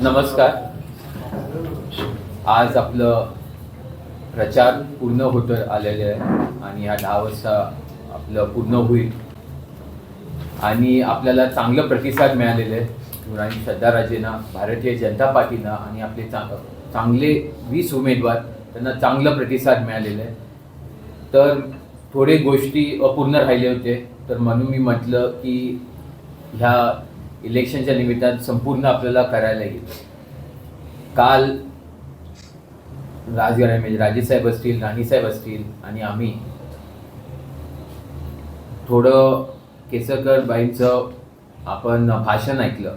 नमस्कार. आज आपलं प्रचार पूर्ण होत आलेले आहे आणि ह्या दहा वाजता आपलं पूर्ण होईल. आणि आपल्याला चांगलं प्रतिसाद मिळालेलं आहे. आणि श्रद्धाराजेंना भारतीय जनता पार्टीनं आणि आपले चा चांगले वीस उमेदवार त्यांना चांगलं प्रतिसाद मिळालेलं आहे. तर थोडे गोष्टी अपूर्ण राहिले होते. तर म्हणून मी म्हटलं की ह्या इलेक्शनच्या निमित्तानं संपूर्ण आपल्याला करायला येईल. काल राजघराणे म्हणजे राजेसाहेब असतील राणीसाहेब असतील आणि आम्ही थोडं केसरकर बाईंचं आपण भाषण ऐकलं.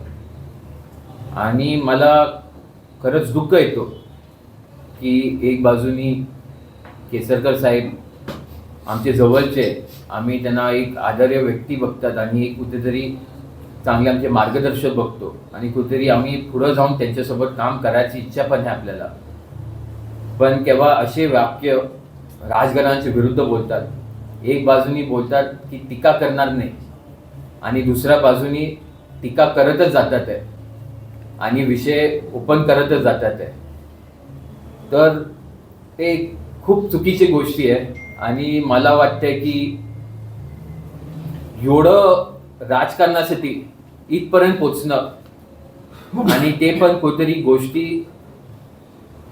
आणि मला खरंच दुःख येतो की एक बाजूनी केसरकर साहेब आमचे जवळचे आम्ही त्यांना एक आदर्य व्यक्ती बघतात आणि एक कुठेतरी चांगले आमचे मार्गदर्शक बघतो. आणि कुठेतरी आम्ही पुढं जाऊन त्यांच्यासोबत काम करायची इच्छा पण आहे आपल्याला. पण केव्हा असे वाक्य राजघराण्याच्या विरुद्ध बोलतात. एक बाजूनी बोलतात की टीका करणार नाही. आणि दुसऱ्या बाजूनी टीका करतच जातात आहे. आणि विषय ओपन करतच जातात आहे. तर ते खूप चुकीची गोष्टी आहे. आणि मला वाटतंय की एवढं राजकारणासाठी इथपर्यंत पोचणं. आणि ते पण कोणतरी गोष्टी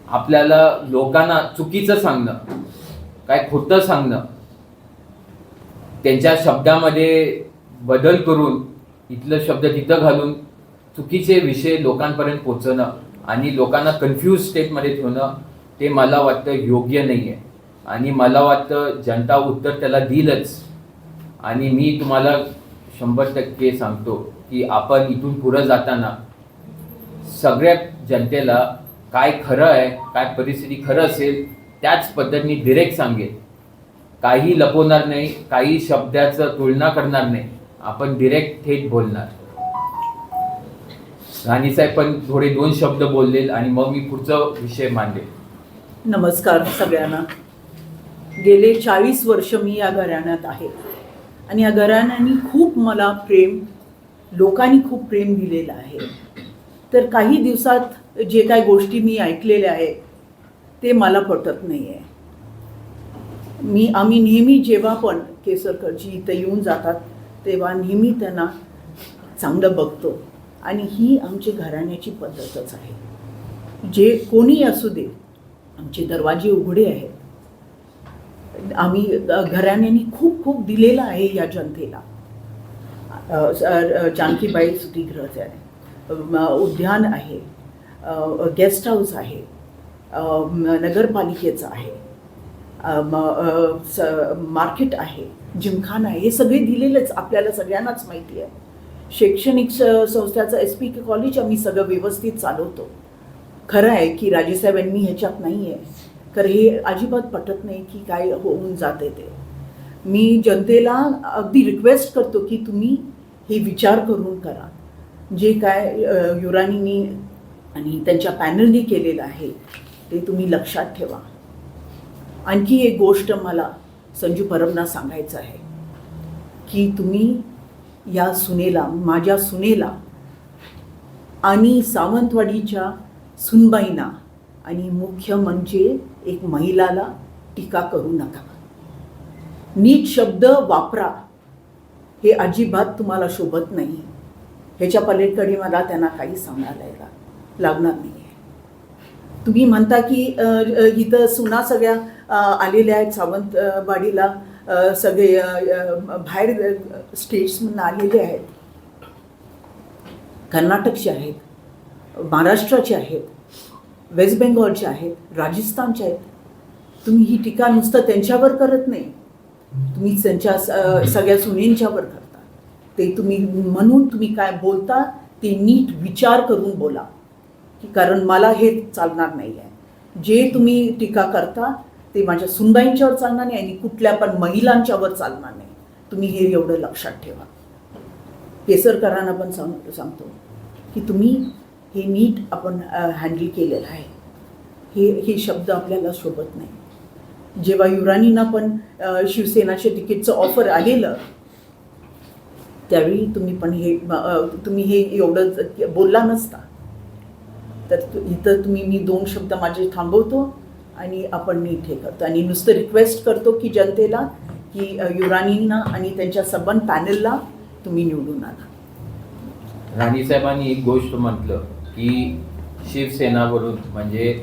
आपल्याला लोकांना चुकीचं सांगणं काय खोटं सांगणं त्यांच्या शब्दामध्ये बदल करून इथलं शब्द तिथं घालून चुकीचे विषय लोकांपर्यंत पोचणं आणि लोकांना कन्फ्यूज स्टेटमध्ये ठेवणं ते मला वाटतं योग्य नाही आहे आणि मला वाटतं जनता उत्तर त्याला देईलच आणि मी तुम्हाला शंभर टक्के सांगतो की आपण इथून पुढं जाताना सगळ्या जनतेला काय खरं आहे काय परिस्थिती खरं असेल त्याच पद्धतीने डिरेक्ट सांगेल. काही लपवणार नाही काही शब्दाचं तुलना करणार नाही. आपण डिरेक्ट थेट बोलणार. राणीसाहेब पण थोडे दोन शब्द बोललेल आणि मग मी पुढचा विषय मांडेल. नमस्कार सगळ्यांना. गेले चाळीस वर्ष मी या घराण्यात आहे. आणि या घराण्याने खूप मला प्रेम लोकांनी खूप प्रेम दिलेलं आहे. तर काही दिवसात जे काही गोष्टी मी ऐकलेल्या आहेत ते मला पटत नाही आहे मी आम्ही नेहमी जेव्हा पण केसरकरजी इथं येऊन जातात तेव्हा नेहमी त्यांना चांगलं बघतो. आणि ही आमची घराण्याची पद्धतच आहे. जे कोणी असू दे आमचे दरवाजे उघडे आहेत आम्ही घराण्यानी खूप खूप दिलेलं आहे या जनतेला. जानकीबाई सुटीगृह आहे उद्यान आहे गेस्ट हाऊस आहे नगरपालिकेचं आहे स- मार्केट आहे जिमखाना आहे हे सगळे दिलेलेच आपल्याला सगळ्यांनाच माहिती आहे. शैक्षणिक स- संस्थाचं एस पी के कॉलेज आम्ही सगळं व्यवस्थित चालवतो. खरं आहे की राजेसाहेबांनी ह्याच्यात नाही आहे तर हे अजिबात पटत नाही की काय होऊन जाते ते. मी जनतेला अगदी रिक्वेस्ट करतो की तुम्ही हे विचार करून करा. जे काय युरानीनी आणि त्यांच्या पॅनलनी केलेलं आहे ते तुम्ही लक्षात ठेवा. आणखी एक गोष्ट मला संजू परबना सांगायचं आहे की तुम्ही या सुनेला माझ्या सुनेला आणि सावंतवाडीच्या सुनबाईंना आणि मुख्य म्हणजे एक महिलाला टीका करू नका. नीट शब्द वापरा. हे अजिबात तुम्हाला शोभत नाही. ह्याच्या पलीकडे मला त्यांना काही सांगायला लागणार नाही आहे तुम्ही म्हणता की इथं सुना सगळ्या आलेल्या आहेत. सावंतवाडीला सगळे बाहेर स्टेट्समधून आलेले आहेत. कर्नाटकचे आहेत. महाराष्ट्राचे आहेत. वेस्ट बेंगॉलचे आहेत राजस्थानचे आहेत. तुम्ही ही टीका नुसतं त्यांच्यावर करत नाही. तुम्ही त्यांच्या सगळ्या सुनेंच्यावर करता. ते तुम्ही म्हणून तुम्ही काय बोलता ते नीट विचार करून बोला. की कारण मला हे चालणार नाही आहे जे तुम्ही टीका करता ते माझ्या सुनबाईंच्यावर चालणार नाही आणि कुठल्या पण महिलांच्यावर चालणार नाही. तुम्ही हे एवढं लक्षात ठेवा. केसरकरांना पण सांग सांगतो. की तुम्ही हे नीट आपण हँडल केलेलं आहे. हे हे शब्द आपल्याला शोभत नाही. जेव्हा युराणींना पण शिवसेनाच्या तिकीटचं ऑफर आलेलं त्यावेळी तुम्ही पण हे तुम्ही हे एवढं बोलला नसता. तर इथं तुम्ही मी दोन शब्द माझे थांबवतो आणि आपण नीट हे करतो. आणि नुसतं रिक्वेस्ट करतो की जनतेला की युराणींना युरानींना आणि त्यांच्या सबन पॅनलला तुम्ही निवडून आणा राणी साहेबांनी एक गोष्ट म्हटलं. की शिवसेनावरून म्हणजे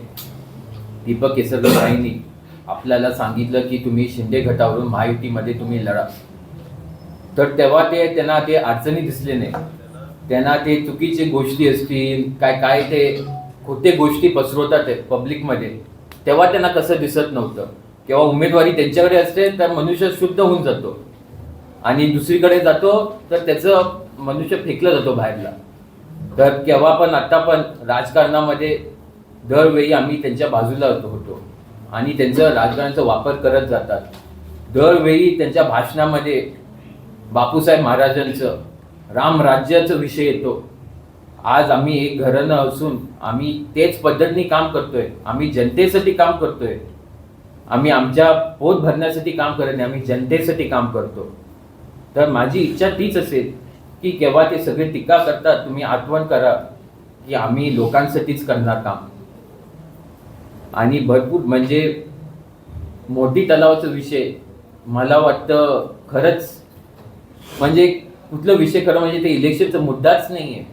दीपक केसरकरांनी आपल्याला सांगितलं की तुम्ही शिंदे गटावरून महायुतीमध्ये तुम्ही लढा. तर तेव्हा ते त्यांना ते अडचणी दिसले नाही. त्यांना ते चुकीचे गोष्टी असतील काय काय ते खोटे गोष्टी पसरवतात पब्लिकमध्ये तेव्हा त्यांना कसं दिसत नव्हतं. किंवा उमेदवारी त्यांच्याकडे असते तर मनुष्य शुद्ध होऊन जातो. आणि दुसरीकडे जातो तर त्याचं मनुष्य फेकलं जातो बाहेरला. तर केव्हा पण आत्ता पण राजकारणामध्ये दरवेळी आम्ही त्यांच्या बाजूला होतो होतो आणि त्यांचं राजकारणाचा वापर करत जातात. दरवेळी त्यांच्या भाषणामध्ये बापूसाहेब महाराजांचं रामराज्याचा विषय येतो. आज आम्ही एक घराणं असून आम्ही तेच पद्धतीने काम करतोय. आम्ही जनतेसाठी काम करतोय. आम्ही आमच्या पोट भरण्यासाठी काम करत नाही. आम्ही जनतेसाठी काम करतो. तर माझी इच्छा तीच असेल की केव्हा ते सगळे टीका करतात तुम्ही आठवण करा की आम्ही लोकांसाठीच करणार काम. आणि भरपूर म्हणजे मोठी तलावाचा विषय मला वाटतं खरंच म्हणजे कुठला विषय खरं म्हणजे ते इलेक्शनचा मुद्दाच नाही आहे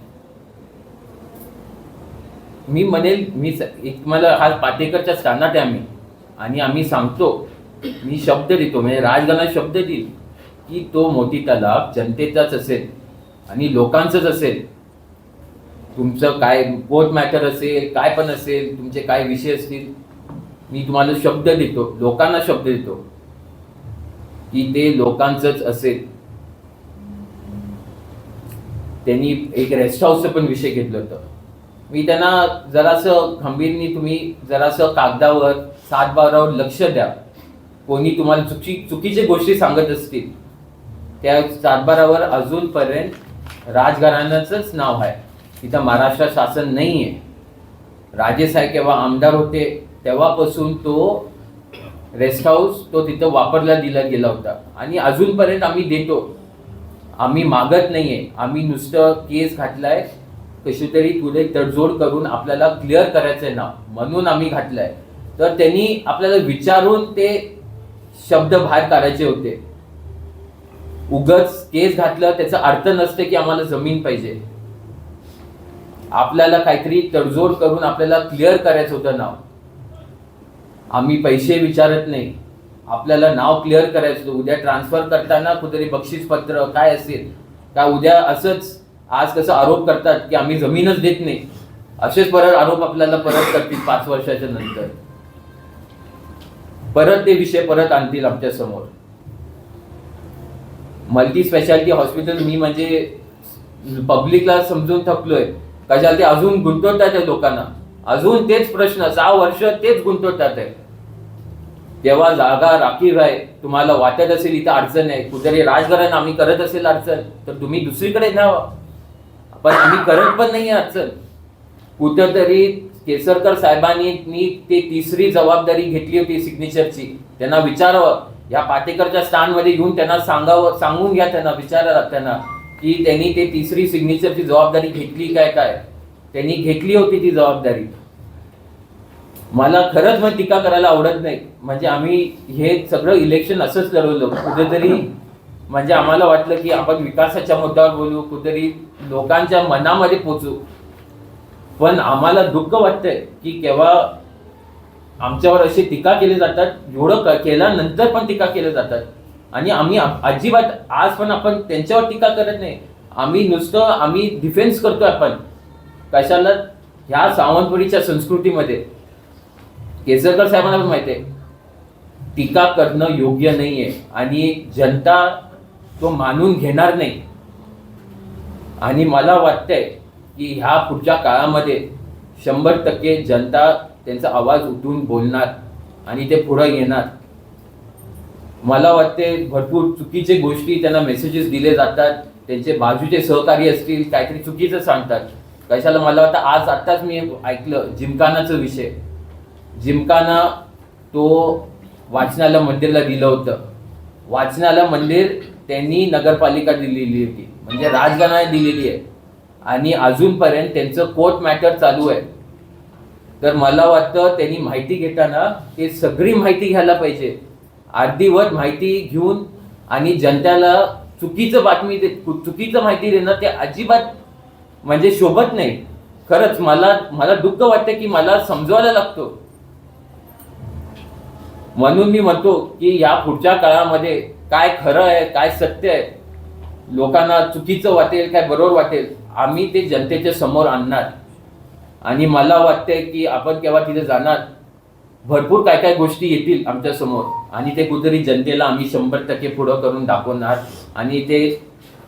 मी म्हणेल मी एक मला हा पाटेकरच्या स्थानात आहे आम्ही. आणि आम्ही सांगतो मी शब्द देतो म्हणजे राजकारणात शब्द देईल की तो मोठी तलाव जनतेचाच असेल. आणि लोकांचंच असेल. तुमचं काय पोट मॅटर असेल काय पण असेल तुमचे काय विषय असतील मी तुम्हाला शब्द देतो लोकांना शब्द देतो की ते लोकांचंच असेल. त्यांनी एक रेस्ट हाऊसचं पण विषय घेतलं होतं. मी त्यांना जरासं खंबीरनी तुम्ही जरासं कागदावर सात बारावर लक्ष द्या. कोणी तुम्हाला चुकी चुकीच्या गोष्टी सांगत असतील त्या सातबारावर अजूनपर्यंत राजघराण्याचंच नाव आहे. तिथं महाराष्ट्र शासन नाही आहे राजेसाहेब केव्हा आमदार होते तेव्हापासून तो रेस्ट हाऊस तो तिथं वापरला दिला गेला होता. आणि अजूनपर्यंत आम्ही देतो. आम्ही मागत नाही आहे आम्ही नुसतं केस घातलाय कशी तरी पुढे तडजोड करून आपल्याला क्लिअर करायचं आहे नाव. म्हणून आम्ही घातलंय. तर त्यांनी आपल्याला विचारून ते शब्द बाहेर काढायचे होते. उगच केस घातलं त्याचा अर्थ नसते की आम्हाला जमीन पाहिजे. आपल्याला काहीतरी तडजोड करून आपल्याला क्लिअर करायचं होतं नाव. आम्ही पैसे विचारत नाही. आपल्याला नाव क्लिअर करायचं होतं. उद्या ट्रान्सफर करताना कुठेतरी बक्षीस पत्र काय असेल? का उद्या असंच आज कसं आरोप करतात की आम्ही जमीनच देत नाही? असेच परत आरोप आपल्याला परत करतील पाच वर्षाच्या नंतर. परत ते विषय परत आणतील आमच्यासमोर. मल्टी स्पेशालिटी हॉस्पिटल मी म्हणजे पब्लिकला समजून थकलोय. कशाला ते अजून गुंतवतात आहे लोकांना? अजून तेच प्रश्न सहा वर्ष तेच गुंतवतात आहे तेव्हा जागा राखीव आहे. तुम्हाला वाटत असेल इथं अडचण आहे. कुठेतरी राजकारण आम्ही करत असेल अडचण तर तुम्ही दुसरीकडे न्यावा. पण आम्ही करत पण नाही अडचण. कुठंतरी केसरकर साहेबांनी ते तिसरी जबाबदारी घेतली होती सिग्नेचरची त्यांना विचारावं या पाटेकरच्या स्टँडमध्ये घेऊन त्यांना सांगावं सांगून घ्या त्यांना विचारा त्यांना की त्यांनी ते तिसरी सिग्नेचरची जबाबदारी घेतली काय काय? त्यांनी घेतली होती ती जबाबदारी. मला खरंच मग टीका करायला आवडत नाही. म्हणजे आम्ही हे सगळं इलेक्शन असंच लढवलं. कुठेतरी म्हणजे आम्हाला वाटलं की आपण विकासाच्या मुद्द्यावर बोलू कुठेतरी लोकांच्या मनामध्ये पोचू. पण आम्हाला दुःख वाटतंय की केव्हा आमच्यावर अशी टीका केली जातात एवढं केल्यानंतर पण टीका केल्या जातात. आणि आम्ही अजिबात आज पण आपण त्यांच्यावर टीका करत नाही. आम्ही नुसतं आम्ही डिफेन्स करतोय आपण. कशाला? ह्या सावंतवाडीच्या संस्कृतीमध्ये. केसरकर साहेबांना पण माहिती आहे. टीका करणं योग्य नाही आहे आणि जनता तो मानून घेणार नाही. आणि मला वाटतंय की ह्या पुढच्या काळामध्ये शंभर टक्के जनता त्यांचा आवाज उठून बोलणार आणि ते पुढं येणार. मला वाटते भरपूर चुकीचे गोष्टी त्यांना मेसेजेस दिले जातात. त्यांचे बाजूचे सहकारी असतील काहीतरी चुकीचं सांगतात. कशाला मला वाटतं आज आत्ताच मी ऐकलं जिमखानाचा विषय. जिमखाना तो वाचनाला मंदिरला दिलं होतं. वाचनाला मंदिर त्यांनी नगरपालिका दिलेली होती. म्हणजे राजघराण्याने दिलेली आहे. आणि अजूनपर्यंत त्यांचं कोर्ट मॅटर चालू आहे. तर मला वाटतं त्यांनी माहिती घेताना ते सगळी माहिती घ्यायला पाहिजे. अर्धीवर माहिती घेऊन आणि जनतेला चुकीचं बातमी दे चुकीचं माहिती देणं ते अजिबात म्हणजे शोभत नाही. खरंच मला मला दुःख वाटतं की मला समजवायला लागतो. म्हणून मी म्हणतो की या पुढच्या काळामध्ये काय खरं आहे काय सत्य आहे लोकांना चुकीचं वाटेल काय बरोबर वाटेल आम्ही ते जनतेच्या समोर आणणार. आणि मला वाटतंय की आपण केव्हा तिथे जाणार भरपूर काय काय गोष्टी येतील आमच्यासमोर. आणि ते कुठेतरी जनतेला आम्ही शंभर टक्के पुढं करून दाखवणार. आणि ते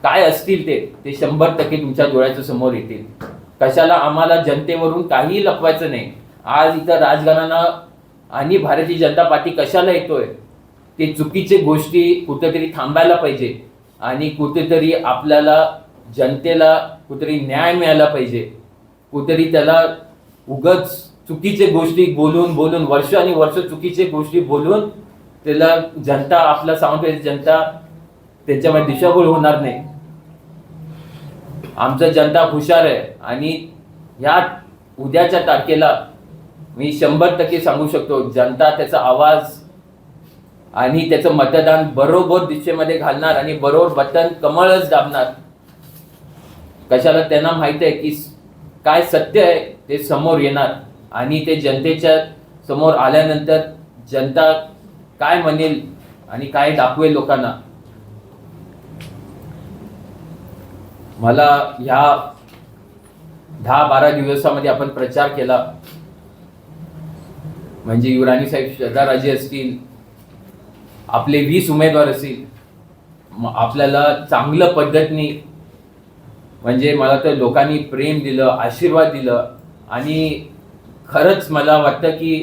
काय असतील ते ते शंभर टक्के तुमच्या डोळ्याच्या समोर येतील. कशाला आम्हाला जनतेवरून काहीही लपवायचं नाही. आज इथं राजघराणा आणि भारतीय जनता पार्टी कशाला येतोय? ते चुकीचे गोष्टी कुठेतरी थांबायला पाहिजे. आणि कुठेतरी आपल्याला जनतेला कुठेतरी न्याय मिळाला पाहिजे. कुठेतरी त्याला उगच चुकीचे गोष्टी बोलून बोलून वर्ष आणि वर्ष चुकीचे गोष्टी बोलून त्याला जनता आपला सांगतो जनता त्याच्यामध्ये दिशाभूल होणार नाही. आमचं जनता हुशार आहे आणि ह्या उद्याच्या तारखेला मी शंभर टक्के सांगू शकतो जनता त्याचा आवाज आणि त्याचं मतदान बरोबर दिशेमध्ये घालणार आणि बरोबर बटन कमळच दाबणार. कशाला त्यांना माहीत आहे की काय सत्य आहे ते समोर येणार. आणि ते जनतेच्या समोर आल्यानंतर जनता काय म्हणेल आणि काय दाखवेल लोकांना? मला ह्या दहा बारा दिवसामध्ये आपण प्रचार केला. म्हणजे युवराणी साहेब श्रद्धाराजे असतील आपले वीस उमेदवार असतील आपल्याला चांगलं पद्धतीने म्हणजे मला तर लोकांनी प्रेम दिलं आशीर्वाद दिलं आणि खरंच मला वाटतं की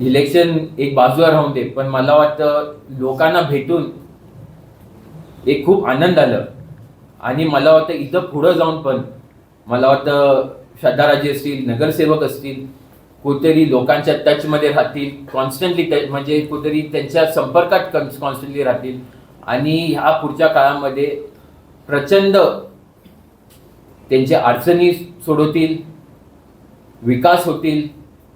इलेक्शन एक बाजूला राहून दे पण मला वाटतं लोकांना भेटून एक खूप आनंद आलं. आणि मला वाटतं इथं पुढं जाऊन पण मला वाटतं श्रद्धाराजे असतील नगरसेवक असतील कुठेतरी लोकांच्या टचमध्ये राहतील कॉन्स्टंटली टच म्हणजे कुठेतरी त्यांच्या संपर्कात कॉन्स्टंटली राहतील. आणि ह्या पुढच्या काळामध्ये प्रचंड त्यांच्या अडचणी सोडवतील विकास होतील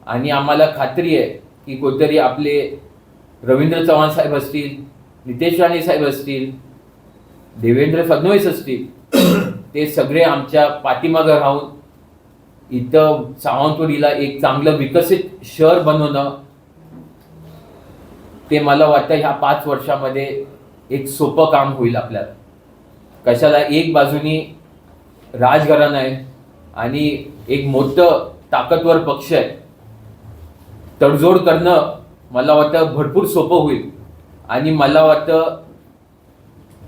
आणि आम्हाला खात्री आहे की कोणतरी आपले रवींद्र चव्हाण साहेब असतील नितेश राणे साहेब असतील देवेंद्र फडणवीस असतील ते सगळे आमच्या पाठीमागं राहून इथं सावंतवाडीला एक चांगलं विकसित शहर बनवणं ते मला वाटतं ह्या पाच वर्षामध्ये एक सोपं काम होईल आपल्याला. कशाला एक बाजूनी राजघराणं आहे आणि एक मोठं ताकदवर पक्ष आहे. तडजोड करणं मला वाटतं भरपूर सोपं होईल. आणि मला वाटतं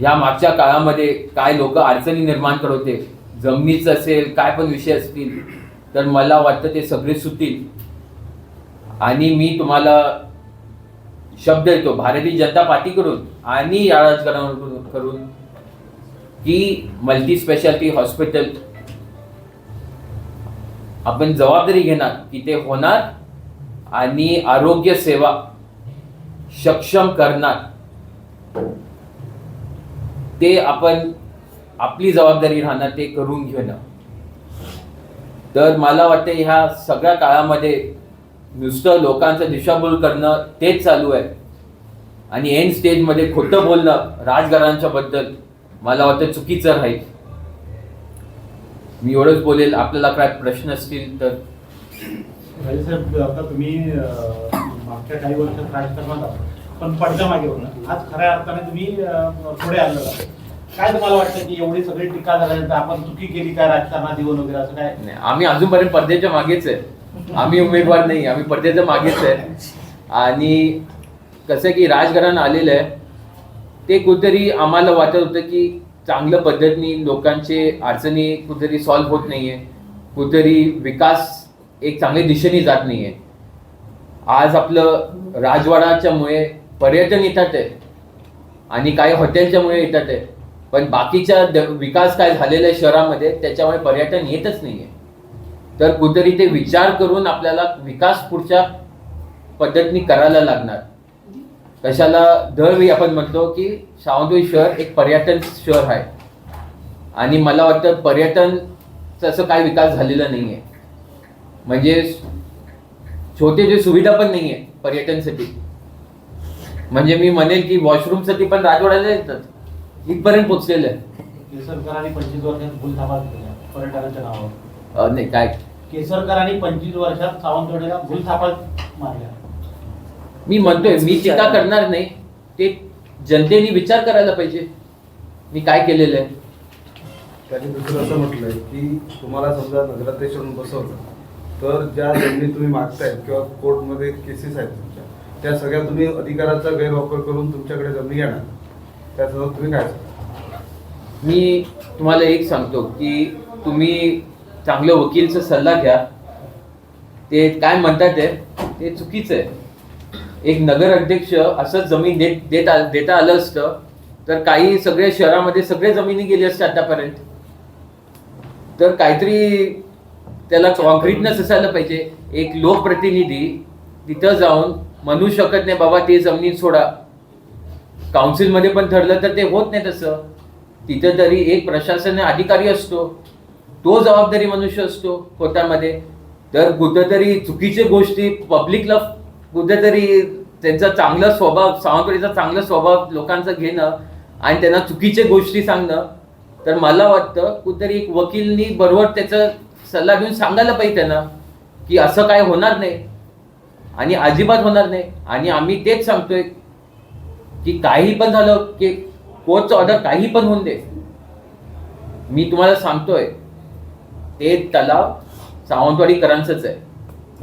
या मागच्या काळामध्ये काय लोक अडचणी निर्माण करवते होते जमिनीचं असेल काय पण विषय असतील तर मला वाटतं ते सगळे सुटतील. आणि मी तुम्हाला शब्द येतो भारतीय जनता पार्टीकडून आणि या राजकारणाकडून करून की मल्टी स्पेशालिटी हॉस्पिटल आपण जबाबदारी घेणार की ते होणार आणि आरोग्य सेवा सक्षम करणार. ते आपण आपली जबाबदारी राहणार ते करून घेणं. तर मला वाटतं ह्या सगळ्या काळामध्ये नुसतं लोकांचं दिशाभूल करणं तेच चालू आहे. आणि एन स्टेजमध्ये खोटं बोलणं राजघरांच्याबद्दल बद्दल मला वाटतं चुकीचं राहील मी एवढंच बोलेल आपल्याला काय प्रश्न असतील तर. साहेब आता तुम्ही मागच्या काही वर्षात राजकारणात आहात. पण पडद्या मागे होणार आज खऱ्या अर्थाने तुम्ही पुढे आलेला. काय तुम्हाला वाटतं की एवढी सगळी टीका झाल्यानंतर आपण चुकी केली काय राजकारणात येऊन वगैरे असं काय? नाही, आम्ही अजूनपर्यंत पडद्याच्या मागेच आहे. आम्ही उमेदवार नाही आम्ही पडद्याच्या मागेच आहे. आणि कसं की राजकारण आलेलं आहे. ते कुठेतरी आम्हाला वाटत होतं की चांगल्या पद्धतीने लोकांचे अडचणी कुठेतरी सॉल्व्ह होत नाहीये. कुठेतरी विकास एक चांगल्या दिशेने जात नाहीये. आज आपलं राजवाडाच्यामुळे पर्यटन येतात आहे. आणि काही हॉटेलच्यामुळे येतात आहे. पण बाकीच्या द- विकास काय झालेला आहे शहरामध्ये त्याच्यामुळे पर्यटन येतच नाहीये. तर कुठेतरी ते विचार करून आपल्याला विकास पुढच्या पद्धतीने करायला लागणार. कशाला? दरवेळी आपण म्हणतो की सावंतवाडी शहर एक पर्यटन शहर आहे. आणि मला वाटतं पर्यटनचा असं काय विकास झालेला नाही आहे म्हणजे छोटे जे सुविधा पण नाही आहे पर्यटनसाठी. म्हणजे मी म्हणेल की वॉशरूमसाठी पण राजवाड्याला येतात. इथपर्यंत पोचलेलं आहे. केसरकरांनी पंचवीस वर्षात केल्या पर्यटनाच्या नावावर. नाही काय? केसरकरांनी पंचवीस वर्षात सावंतवाडीला भूलथापा मारल्या मी म्हणतोय मी टीका करणार नाही. ते जनतेने विचार करायला पाहिजे. मी काय केलेलं आहे? त्यांनी दुसरं असं म्हटलंय की तुम्हाला समजा नगराध्यक्ष म्हणून बसवलं तर ज्या जमिनी तुम्ही मागतायत किंवा कोर्टमध्ये केसेस आहेत तुमच्या त्या सगळ्या तुम्ही अधिकाराचा गैरवापर करून तुमच्याकडे जमिनी घेणार. त्यासंदर्भात तुम्ही काय सांगता? मी तुम्हाला एक सांगतो की तुम्ही चांगलं वकीलचा सल्ला घ्या. ते काय म्हणतात ते चुकीचं आहे. एक नगर अध्यक्ष असं जमीन देत देत आ- देता आलं असतं तर काही सगळ्या शहरामध्ये सगळे जमिनी गेली असते आतापर्यंत. तर काहीतरी त्याला कॉन्क्रीटनेस असायला पाहिजे. एक लोकप्रतिनिधी तिथं जाऊन म्हणू शकत नाही बाबा ते जमिनी सोडा. काउन्सिलमध्ये पण ठरलं तर ते होत नाही तसं. तिथं तरी एक प्रशासन अधिकारी असतो. तो जबाबदारी मनुष्य असतो कोर्टामध्ये तर कुठंतरी चुकीच्या गोष्टी पब्लिकला कुठेतरी त्यांचा चांगला स्वभाव सावंतवाडीचा चांगला स्वभाव लोकांचं घेणं आणि त्यांना चुकीचे गोष्टी सांगणं तर मला वाटतं कुठेतरी एक वकीलनी बरोबर त्याचा सल्ला घेऊन सांगायला पाहिजे त्यांना की असं काय होणार नाही आणि अजिबात होणार नाही. आणि आम्ही तेच सांगतोय की काही पण झालं की कोर्टचं ऑर्डर काही पण होऊन दे. मी तुम्हाला सांगतोय ते तलाव सावंतवाडीकरांचंच आहे.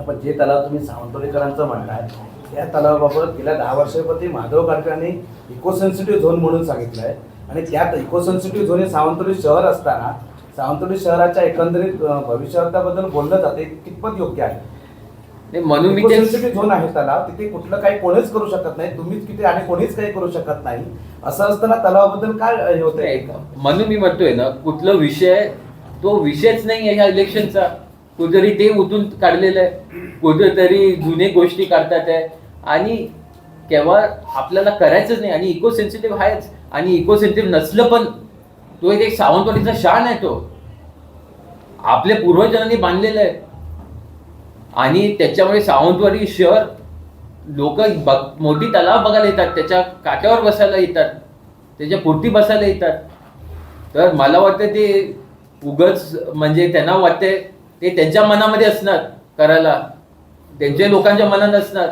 पण जे तलाव तुम्ही सावंतवाडीकरांचं म्हणताय त्या तलावाबाबत गेल्या दहा वर्षापूर्वी माधव गाडकरांनी इको सेन्सिटिव्ह झोन म्हणून सांगितलंय. आणि त्यात इको सेन्सिटिव्ह झोन हे सावंतवाडी शहर असताना सावंतवाडी शहराच्या एकंदरीत भविष्याबद्दल बोललं जाते कितपत योग्य आहे? म्हणून मी सेन्सिटिव्ह झोन आहे तलाव तिथे कुठलं काही कोणीच करू शकत नाही तुम्हीच किती आणि कोणीच काही करू शकत नाही. असं असताना तलावाबद्दल काय हे होतंय? म्हणून मी म्हणतोय ना कुठला विषय तो विषयच नाही आहे ह्या इलेक्शनचा कुठेतरी ते उतून काढलेलं आहे. कुठेतरी जुने गोष्टी काढतात आहे. आणि केव्हा आपल्याला करायचंच नाही आणि इको सेन्सिटिव्ह आहेच. आणि इको सेन्सिटिव्ह नसलं पण तो एक सावंतवाडीचा शान आहे तो. आपल्या पूर्वजांनी बांधलेलं आहे. आणि त्याच्यामुळे सावंतवाडी शहर लोक मोठी तलाव बघायला येतात. त्याच्या काट्यावर बसायला येतात. त्याच्या पुरती बसायला येतात. तर मला वाटतं ते उगच म्हणजे त्यांना वाटते ते त्यांच्या मनामध्ये असणार करायला. त्यांच्या लोकांच्या मनात असणार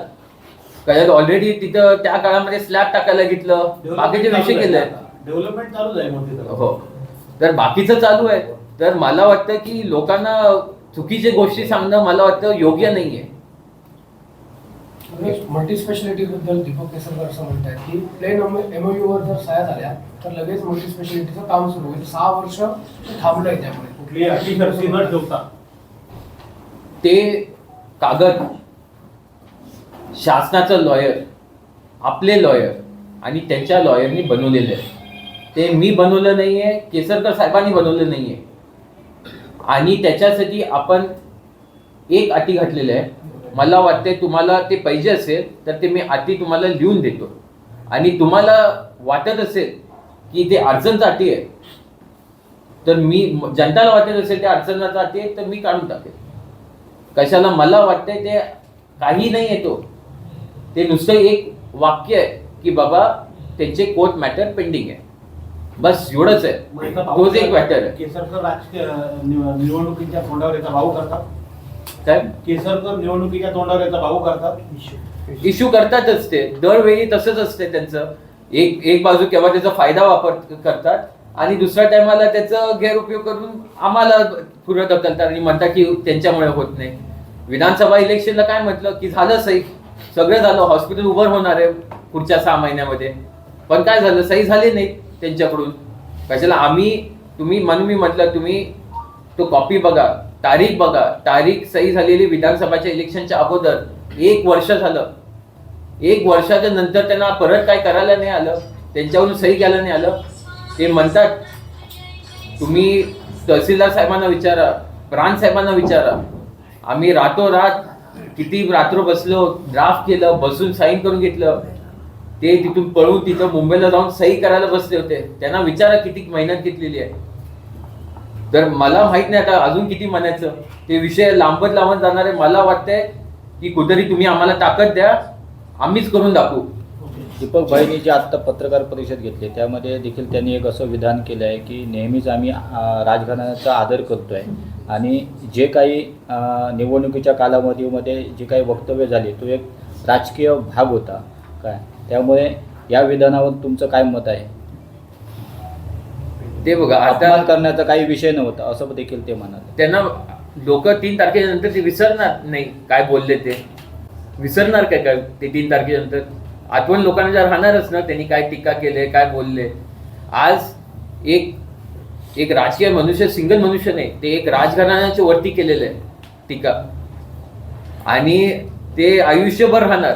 कारण ऑलरेडी तिथं त्या काळामध्ये स्लॅब टाकायला घेतलं. बाकीचे विषय केलंय डेव्हलपमेंट चालूच आहे. हो. तर बाकीचं चालू आहे. तर मला वाटतं की लोकांना चुकीच्या गोष्टी सांगणं मला वाटतं योग्य नाहीये. मल्टी स्पेशालिटी बद्दल दीपक केसरकर असं म्हणतात की प्लेन एमओयू वर जर सह्या झाल्या तर लगेच मल्टी स्पेशालिटीचं काम सुरू होईल. सहा वर्ष थांबलंय त्यामुळे. कुठलीही अटी न ठेवता. ते कागद शासनाचं लॉयर आपले लॉयर आणि त्यांच्या लॉयरनी बनवलेले आहे. ते मी बनवलं नाही आहे केसरकर साहेबांनी बनवलं नाही आहे आणि त्याच्यासाठी आपण एक अटी घातलेलं आहे. मला वाटते तुम्हाला ते पाहिजे असेल तर ते मी अटी तुम्हाला लिहून देतो. आणि तुम्हाला वाटत असेल की ते अडचणचा अटी आहे तर मी जनताला वाटत असेल ते अडचणाचा अटी आहे तर मी काढून टाकेल. कशाला मला वाटतंय ते काही नाही येतो ते. नुसतं एक वाक्य आहे की बाबा त्यांचे कोर्ट मॅटर पेंडिंग आहे. बस एवढंच आहे. तोच एक मॅटर आहे. केसरकर राजकीय निवडणुकीच्या तोंडावर याचा भाऊ करतात. काय? केसरकर निवडणुकीच्या तोंडावर याचा भाऊ करतात. इश्यू करतातच ते. दरवेळी तसंच असते त्यांचं. एक एक बाजू केव्हा त्याचा फायदा वापर करतात आणि दुसऱ्या टायमाला त्याचा गैरउपयोग करून आम्हाला पुढे ढकलतात आणि म्हणतात की त्यांच्यामुळे होत नाही. विधानसभा इलेक्शनला काय म्हटलं की झालं सही. सगळं झालं. हॉस्पिटल उभं होणार आहे पुढच्या सहा महिन्यामध्ये. पण काय झालं? सही झाली नाही त्यांच्याकडून. कशाला? आम्ही तुम्ही म्हणून मी म्हटलं तुम्ही तो कॉपी बघा तारीख बघा. तारीख सही झालेली विधानसभाच्या इलेक्शनच्या अगोदर. एक वर्ष झालं. एक वर्षाच्या नंतर त्यांना परत काय करायला नाही आलं. त्यांच्यावरून सही घ्यायला नाही आलं. ते म्हणतात तुम्ही तहसीलदार साहेबांना विचारा प्रांत साहेबांना विचारा. आम्ही रातोरात किती रात्र बसलो ड्राफ्ट केलं बसून साईन करून घेतलं. ते तिथून पळून तिथं मुंबईला जाऊन सही करायला बसले होते. त्यांना विचारा किती मेहनत घेतलेली आहे. तर मला माहीत नाही आता अजून किती म्हणायचं. ते विषय लांबत लांबत जाणारे. मला वाटतंय की कुठेतरी तुम्ही आम्हाला ताकद द्या. आम्हीच करून दाखवू. दीपक भाईंनी जे आत्ता पत्रकार परिषद घेतली त्यामध्ये देखील त्यांनी एक असं विधान केलं आहे की नेहमीच आम्ही राजघराण्याचा आदर करतो आहे आणि जे काही निवडणुकीच्या कालावधीमध्ये जे काही वक्तव्य झाले तो एक राजकीय भाग होता. काय? त्यामुळे या विधानावर तुमचं काय मत आहे? ते बघा आता करण्याचा काही विषय नव्हता असं देखील ते म्हणाले. त्यांना लोक तीन तारखेनंतर ते विसरणार नाही काय बोलले ते. विसरणार काय काय? ते तीन तारखेनंतर? आठवण लोकांना जर राहणारच ना त्यांनी काय टीका केले काय बोलले. आज एक एक राजकीय मनुष्य सिंगल मनुष्य नाही ते एक राजघराण्याच्या वरती केलेले आहे टीका. आणि ते आयुष्यभर राहणार.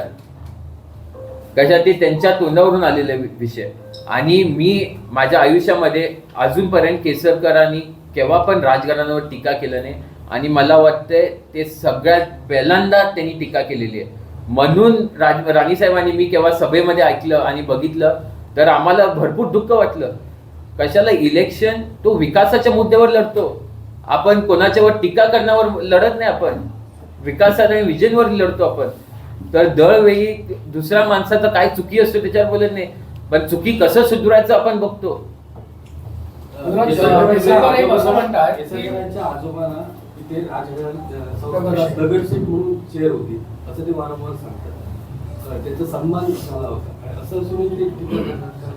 कशा ते त्यांच्या तोंडावरून आलेले विषय. आणि मी माझ्या आयुष्यामध्ये अजूनपर्यंत केसरकरांनी केव्हा पण राजकारणावर टीका केलं नाही. आणि मला वाटतंय ते सगळ्यात पहिल्यांदा त्यांनी टीका केलेली आहे. म्हणून राज राणीसाहेबांनी मी केव्हा सभेमध्ये ऐकलं आणि बघितलं तर आम्हाला भरपूर दुःख वाटलं. कशाला इलेक्शन तो विकासाच्या मुद्द्यावर लढतो. आपण कोणाच्यावर टीका करण्यावर लढत नाही आपण. विकासाने विजनवर लढतो आपण. तर दरवेळी दुसऱ्या माणसाचं काय चुकी असतो त्याच्यावर बोलत नाही. पण चुकी कसं सुधारायचं आपण बघतो. आजोबांना तिथे चेअर होती. असं ते वारंवार सांगतात. अं, सन्मान झाला होता. असं असून ते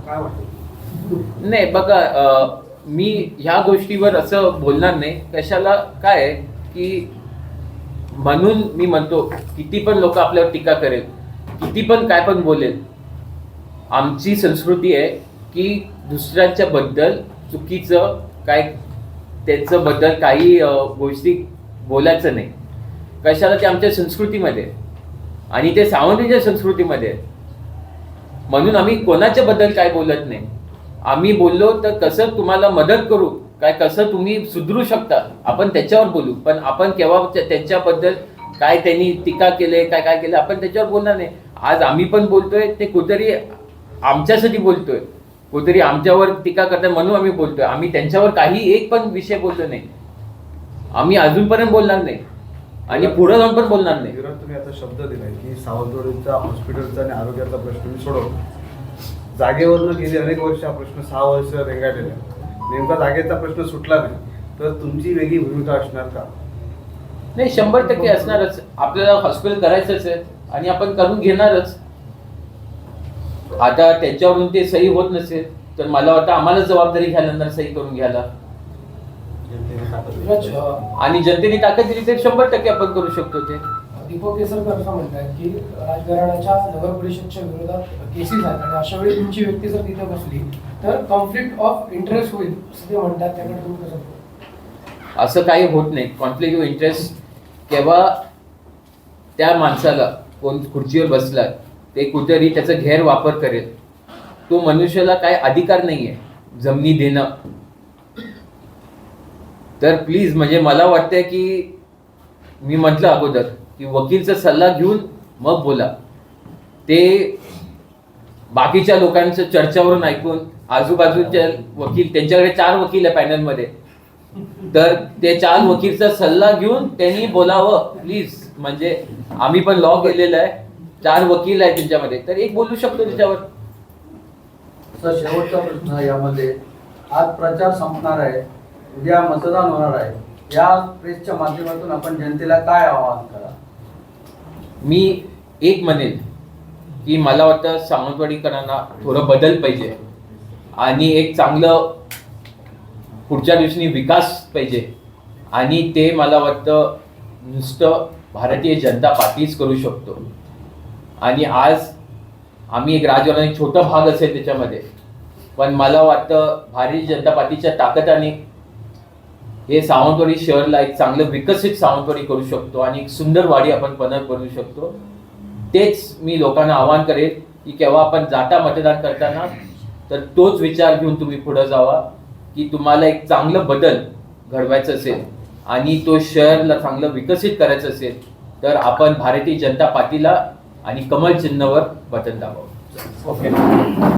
काय वाटतं? नाही बघा मी ह्या गोष्टीवर असं बोलणार नाही. कशाला काय आहे की म्हणून मी म्हणतो किती पण लोक आपल्यावर टीका करेल किती पण काय पण बोलेल आमची संस्कृती आहे की दुसऱ्यांच्या बद्दल चुकीचं काय त्याचं बद्दल काही गोष्टी बोलायचं नाही. कशाला ते आमच्या संस्कृतीमध्ये? आहे. आणि ते सावंतीच्या संस्कृतीमध्ये म्हणून आम्ही कोणाच्या बद्दल काय बोलत नाही. आम्ही बोललो तर कसं तुम्हाला मदत करू काय कसं तुम्ही सुधरू शकता आपण त्याच्यावर बोलू. पण आपण केव्हा त्यांच्याबद्दल काय त्यांनी टीका केले काय काय केलं आपण त्याच्यावर बोलणार नाही. आज आम्ही पण बोलतोय ते कुठेतरी आमच्यासाठी बोलतोय. कुठेतरी आमच्यावर टीका करतात म्हणून आम्ही बोलतोय. आम्ही त्यांच्यावर काही एक पण विषय बोलतो नाही. आम्ही अजूनपर्यंत बोलणार नाही. आणि पुढे जाऊन पण बोलणार नाही. विराट तुम्ही आता शब्द दिलाय की सावंतवाडीचा हॉस्पिटलचा आणि आरोग्याचा प्रश्न मी सोडवतो जागेवरनं गेली अनेक वर्ष हा प्रश्न सहा वर्ष रेंगाळलेला नेमका जागेचा प्रश्न सुटला नाही तर तुमची वेगळी भूमिका असणार का? नाही शंभर टक्के असणारच. आपल्याला हॉस्पिटल करायचंच आहे आणि आपण करून घेणारच. आता त्यांच्यावरून ते सही होत नसेल तर मला वाटतं आम्हाला जबाबदारी घ्यायला सही करून घ्यायला. आणि जनतेने ताकद दिली तर शंभर टक्के आपण करू शकतो ते. दीपक केसरकर असं म्हणतात की राजघराण्याच्या नगर परिषदच्या विरोधात केसेस आहेत आणि अशा वेळी तुमची व्यक्ती जर तिथे बसली तर कॉन्फ्लिक्ट ऑफ इंटरेस्ट होईल असं ते म्हणतात. त्याकडे तुम्ही कसं? असं काही होत नाही. कॉन्फ्लिक्ट ऑफ इंटरेस्ट केव्हा त्या माणसाला कोण खुर्चीवर बसला ते कुठेतरी त्याचा गैरवापर करेल. तो मनुष्याला काय अधिकार नाही आहे जमिनी देणं तर प्लीज म्हणजे मला वाटतंय की मी म्हटलं अगोदर की वकीलचा सल्ला घेऊन मग बोला. ते बाकीच्या लोकांच्या चर्चावरून ऐकून आजूबाजूच्या वकील त्यांच्याकडे चार वकील आहे पॅनलमध्ये. तर ते चार वकीलचा सल्ला घेऊन त्यांनी बोलावं. प्लीज म्हणजे आम्ही पण लॉ केलेला आहे. चार वकील आहे त्यांच्यामध्ये. तर एक बोलू शकतो त्याच्यावर. सर शेवटचा प्रश्न यामध्ये. आज प्रचार संपणार आहे. उद्या मतदान होणार आहे. या प्रेसच्या माध्यमातून आपण जनतेला काय आवाहन करा? मी एक म्हणेन की मला वाटतं सावंतवाडीकरांना थोडं बदल पाहिजे आणि एक चांगलं पुढच्या दिवशी विकास पाहिजे आणि ते मला वाटतं नुसतं भारतीय जनता पार्टीच करू शकतो. आणि आज आम्ही एक राजवाडा एक छोटा भाग असेल त्याच्यामध्ये. पण मला वाटतं भारतीय जनता पार्टीच्या ताकदाने हे सावंतवाडी शहरला एक चांगलं विकसित सावंतवाडी करू शकतो आणि एक सुंदर वाडी आपण पनत करू शकतो. तेच मी लोकांना आवाहन करेल की केव्हा आपण जाता मतदान करताना तर तोच विचार घेऊन तुम्ही पुढे जावा की तुम्हाला एक चांगलं बदल घडवायचं असेल आणि तो शहरला चांगलं विकसित करायचं असेल तर आपण भारतीय जनता पार्टीला आणि कमल चिन्हवर बटन दाबावं. ओके.